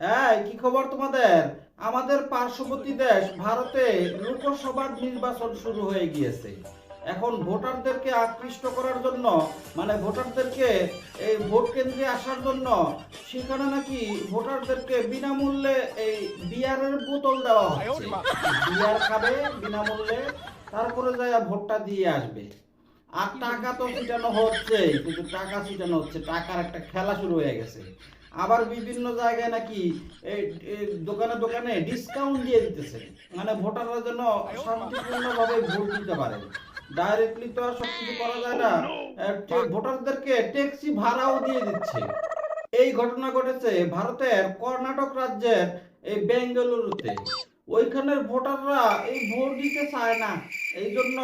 এই, কি খবর তোমাদের? আমাদের পার্শ্ববর্তী দেশ ভারতে লোকসভার নির্বাচন শুরু হয়ে গিয়েছে। এখন ভোটারদেরকে আকৃষ্ট করার জন্য মানে ভোটারদেরকে, এই ভোট কেন্দ্রে আসার জন্য, সেখানে নাকি ভোটারদেরকে বিনামূল্যে এই বিয়ারের বোতল দেওয়া হচ্ছে। বিয়ার খাবে বিনামূল্যে, তারপরে যায় ভোটটা দিয়ে আসবে। আর টাকা তো ছিটানো হচ্ছে কিন্তু টাকা ছিটানো হচ্ছে, টাকার একটা খেলা শুরু হয়ে গেছে। আবার বিভিন্ন জায়গায় নাকি দোকানে দোকানে ডিসকাউন্ট দিয়ে দিতেছে। মানে ভোটাররা যেন শান্তিপূর্ণভাবে ভোট দিতে পারে ডাইরেক্টলি তো আর সব কিছু করা যায় না। ভোটারদেরকে ট্যাক্সি ভাড়াও দিয়ে দিচ্ছে। এই ঘটনা ঘটেছে ভারতের কর্ণাটক রাজ্যের এই বেঙ্গালুরুতে। ওইখানের ভোটাররা এই ভোট দিতে চায় না। এই জন্য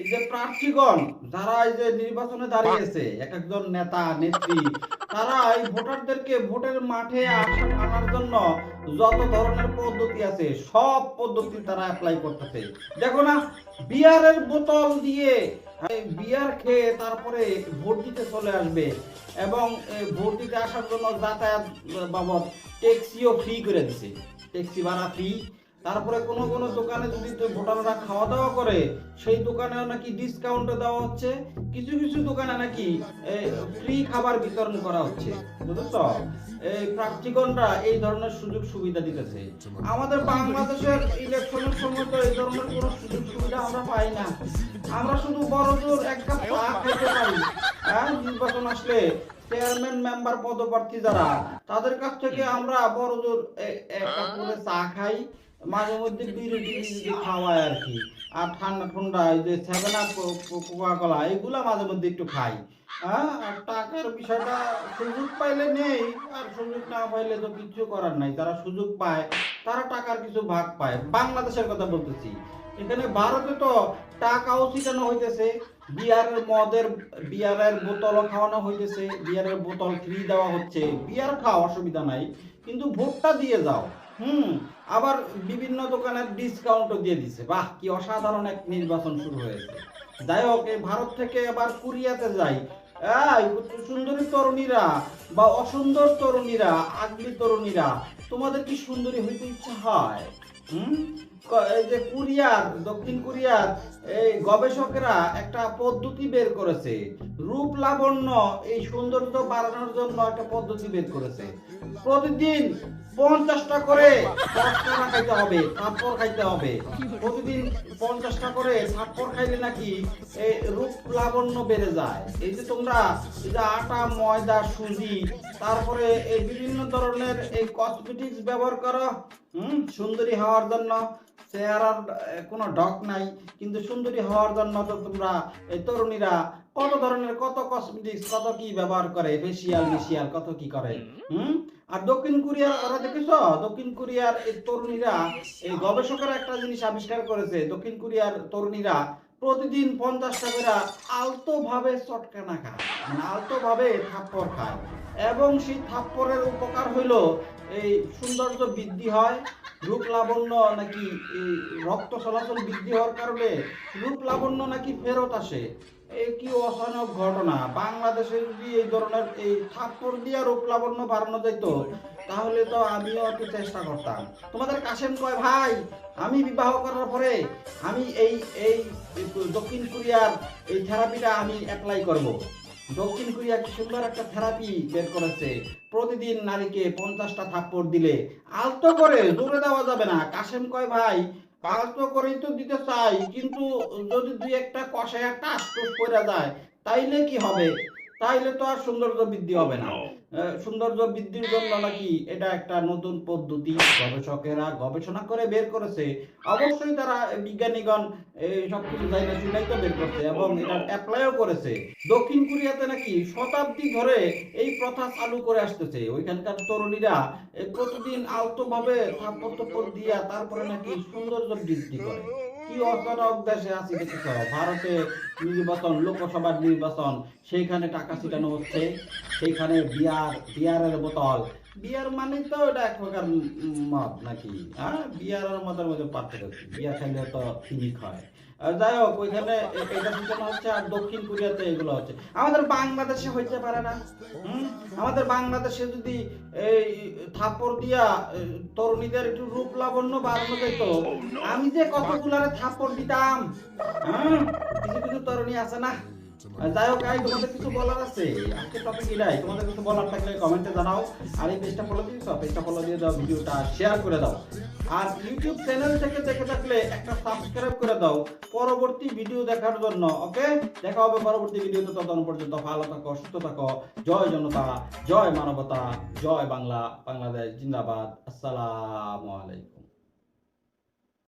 এই যে প্রার্থীগণ, যারা এই যে নির্বাচনে দাঁড়িয়েছে এক একজন নেতা, নেত্রী, তারা এই ভোটারদেরকে ভোটের মাঠে আসা আনার জন্য যত ধরনের পদ্ধতি আছে, সব পদ্ধতি তারা অ্যাপ্লাই করতেছে। দেখো না, বিয়ারের বোতল দিয়ে বিয়ার খেয়ে তারপরে ভোট দিতে চলে আসবে এবং ভোট দিতে আসার জন্য যাতায়াত বাবদ ট্যাক্সিও ফ্রি করে দিছে। ট্যাক্সি ভাড়া ফ্রি তারপরে কোনো কোনো দোকানে যদি ভোটাররা খাওয়া দাওয়া করে, সেই দোকানেও নাকি ডিসকাউন্টে দেওয়া হচ্ছে। কিছু কিছু দোকানে নাকি ফ্রি খাবার বিতরণ করা হচ্ছে। বুঝেছ? এই প্রার্থীগণরা এই ধরনের সুযোগ সুবিধা দিতেছে। আমাদের বাংলাদেশের ইলেকশনের সময় তো এই ধরনের কোনো সুযোগ সুবিধা আমরা পাই না। আমরা শুধু বড় জোর এক কাপ চা খেতে পারি। হ্যাঁ নির্বাচন আসলে চেয়ারম্যান মেম্বার পদপ্রার্থী যারা, তাদের কাছ থেকে আমরা বড় জোর এক কাপ চা খাই। মাঝে মধ্যে খাওয়াই আর কি, আর ঠান্ডা ঠান্ডা এই যে সেভেন কোকা কলা এগুলা মাঝে মধ্যে একটু খাই। হ্যাঁ আর টাকার বিষয়টা সুযোগ পাইলে নেই, আর সুযোগ না পাইলে তো কিছু করার নাই। যারা সুযোগ পায়, তারা টাকার কিছু ভাগ পায়। বাংলাদেশের কথা বলতেছি। এখানে ভারতে তো টাকাও ছিটানো হইতেছে বিয়ারের মদের, বিয়ারের বোতলও খাওয়ানো হইতেছে, বিয়ারের বোতল ফ্রি দেওয়া হচ্ছে। বিয়ার খাওয়া অসুবিধা নাই, কিন্তু ভোটটা দিয়ে যাও। হুম আবার বিভিন্ন দোকানের ডিসকাউন্টও দিয়ে দিছে। বাহ, কি অসাধারণ এক নির্বাচন শুরু হয়েছে। যাই হোক, এই ভারত থেকে আবার কুরিয়াতে যাই। সুন্দরী তরুণীরা বা অসুন্দর তরুণীরা, আগলি তরুণীরা, তোমাদের কি সুন্দরী হইতে ইচ্ছা হয়? হুম? যে কোরিয়ার, দক্ষিণ কোরিয়ার, এই গবেষকরা একটা পদ্ধতি বের করেছে। রূপ লাবণ্য এই সৌন্দর্য বাড়ানোর জন্য একটা পদ্ধতি বের করেছে। প্রতিদিন পঞ্চাশটা করে খাইতে হবে থাপ্পড় খাইতে হবে। প্রতিদিন পঞ্চাশটা করে থাপ্পড় খাইলে নাকি এই রূপ লাবণ্য বেড়ে যায়। এই যে তোমরা এই যে আটা, ময়দা, সুজি, তারপরে এই বিভিন্ন ধরনের এই কসমেটিক্স ব্যবহার করো, হুম, সুন্দরী হওয়ার জন্য। চেহারার কোনো ডক নাই, কিন্তু সুন্দরী হওয়ার জন্য তো তোমরা এই তরুণীরা কত ধরনের, কত কসমেটিক্স কত কি ব্যবহার করে ফেসিয়াল মেশিয়াল কত কি করে, হুম? আর দক্ষিণ কোরিয়ার ওরা দেখেছ? দক্ষিণ কোরিয়ার এই তরুণীরা এই গবেষকরা একটা জিনিস আবিষ্কার করেছে, দক্ষিণ কোরিয়ার তরুণীরা প্রতিদিন পঞ্চাশটা করে আলতো ভাবে চটকানা খায় মানে আলতো ভাবে থাপ্পড় খায়। এবং সেই থাপ্পড়ের উপকার হইল, এই সৌন্দর্য বৃদ্ধি হয় রূপ লাবণ্য নাকি রক্ত চলাচল বৃদ্ধি হওয়ার কারণে রূপ লাবণ্য নাকি ফেরত আসে? এই কি অচানক ঘটনা? বাংলাদেশে যদি এই ধরনের এই থাপ্পড় দিয়া রূপ লাবণ্য বাড়ানো যেত তাহলে তো আমিও একটু চেষ্টা করতাম। তোমাদের কাশেম কয়, ভাই, আমি বিবাহ করার পরে আমি এই এই দক্ষিণ কোরিয়ার এই থেরাপিটা আমি অ্যাপ্লাই করব। দক্ষিণ কোরিয়া কি সুন্দর একটা থেরাপি বের করেছে। প্রতিদিন নারীকে পঞ্চাশটা থাপ্পড় দিলে। আলতো করে জোরে দেওয়া যাবে না। কাশেম কয়, ভাই, আলতো করেই তো দিতে চাই, কিন্তু যদি দুই একটা কষায় একটা আষ্টুস করে যায়, তাইলে কি হবে? তাইলে তো আর সৌন্দর্য বৃদ্ধি হবে না। সৌন্দর্য বৃদ্ধির জন্য নাকি এটা একটা নতুন পদ্ধতি গবেষকেরা গবেষণা করে বের করেছে। অবশ্যই তারা বিজ্ঞানীগণ এই সবকিছু যাই না শুনেই তো বের করছে এবং এটা অ্যাপ্লাইও করেছে। দক্ষিণ কোরিয়াতে নাকি শতাব্দী ধরে এই প্রথা চালু করে আসতেছে। ওইখানকার তরুণীরা প্রতিদিন আলতো ভাবে থাপ্পড় থাপ্পড় দিয়া তারপরে নাকি সৌন্দর্য বৃদ্ধি করে। কি অচানক দেশে আছি দেখেছ ভারতে নির্বাচন লোকসভার নির্বাচন সেইখানে টাকা ছিটানো হচ্ছে সেইখানে বিয়ার বিয়ারের বোতল। বিয়ার মানে তো এটা এক প্রকার মদ নাকি? হ্যাঁ বিয়ার আর মদের মধ্যে পার্থক্য? বিয়ার খাইলে তো ফিনিক হয়। যাই হোক, ওইখানে এটা সূচনা হচ্ছে আর দক্ষিণ কোরিয়াতে এগুলো হচ্ছে। আমাদের বাংলাদেশে হইতে পারে না। আমাদের বাংলাদেশে যদি এই থাপড় দিয়া তরুণীদের একটু রূপ লাবণ্য বাড়ানো যেত, আমি যে কতগুলারে থাপড় দিতাম হ্যাঁ কিছু কিছু তরুণী আছে না? পরবর্তী ভিডিও দেখার জন্য ওকে দেখা হবে পরবর্তী ভিডিওতে ততক্ষণ পর্যন্ত ভালো থাকো, সুস্থ থাকো। জয় জনতা, জয় মানবতা, জয় বাংলা, বাংলাদেশ জিন্দাবাদ। আসসালামু আলাইকুম।